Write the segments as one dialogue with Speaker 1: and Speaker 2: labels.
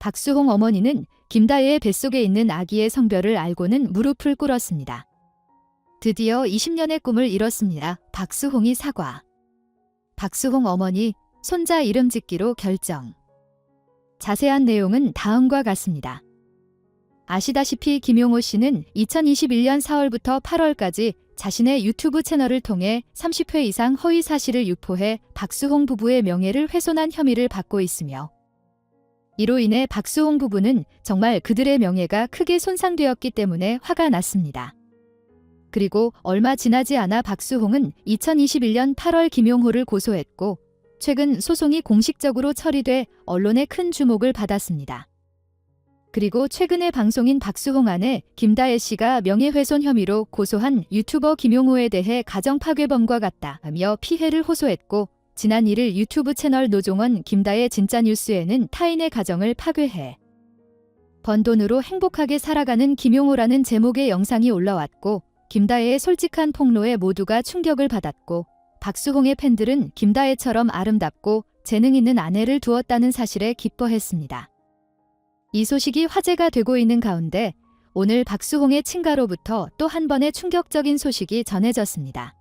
Speaker 1: 박수홍 어머니는 김다혜의 뱃속에 있는 아기의 성별을 알고는 무릎을 꿇었습니다. 드디어 20년의 꿈을 이뤘습니다. 박수홍이 사과. 박수홍 어머니 손자 이름 짓기로 결정. 자세한 내용은 다음과 같습니다. 아시다시피 김용호 씨는 2021년 4월부터 8월까지 자신의 유튜브 채널을 통해 30회 이상 허위 사실을 유포해 박수홍 부부의 명예를 훼손한 혐의를 받고 있으며 이로 인해 박수홍 부부는 정말 그들의 명예가 크게 손상되었기 때문에 화가 났습니다. 그리고 얼마 지나지 않아 박수홍은 2021년 8월 김용호를 고소했고 최근 소송이 공식적으로 처리돼 언론의 큰 주목을 받았습니다. 그리고 최근에 방송인 박수홍 안에 김다혜 씨가 명예훼손 혐의로 고소한 유튜버 김용호에 대해 가정 파괴범과 같다며 피해를 호소했고 지난 1일 유튜브 채널 노종원 김다혜 진짜 뉴스에는 타인의 가정을 파괴해 번 돈으로 행복하게 살아가는 김용호라는 제목의 영상이 올라왔고 김다혜의 솔직한 폭로에 모두가 충격을 받았고 박수홍의 팬들은 김다혜처럼 아름답고 재능 있는 아내를 두었다는 사실에 기뻐했습니다. 이 소식이 화제가 되고 있는 가운데 오늘 박수홍의 친가로부터 또 한 번의 충격적인 소식이 전해졌습니다.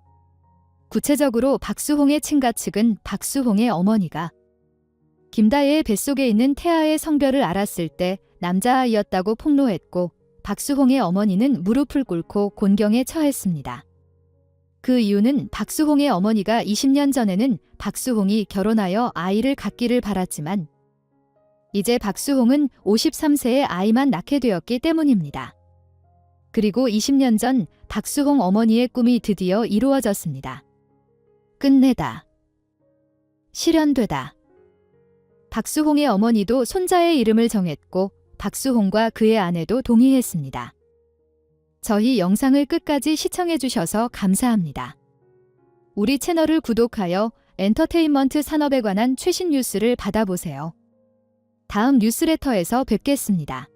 Speaker 1: 구체적으로 박수홍의 친가 측은 박수홍의 어머니가 김다혜의 뱃속에 있는 태아의 성별을 알았을 때 남자아이였다고 폭로했고 박수홍의 어머니는 무릎을 꿇고 곤경에 처했습니다. 그 이유는 박수홍의 어머니가 20년 전에는 박수홍이 결혼하여 아이를 갖기를 바랐지만 이제 박수홍은 53세에 아이만 낳게 되었기 때문입니다. 그리고 20년 전 박수홍 어머니의 꿈이 드디어 이루어졌습니다. 끝내다. 실현되다. 박수홍의 어머니도 손자의 이름을 정했고 박수홍과 그의 아내도 동의했습니다. 저희 영상을 끝까지 시청해주셔서 감사합니다. 우리 채널을 구독하여 엔터테인먼트 산업에 관한 최신 뉴스를 받아보세요. 다음 뉴스레터에서 뵙겠습니다.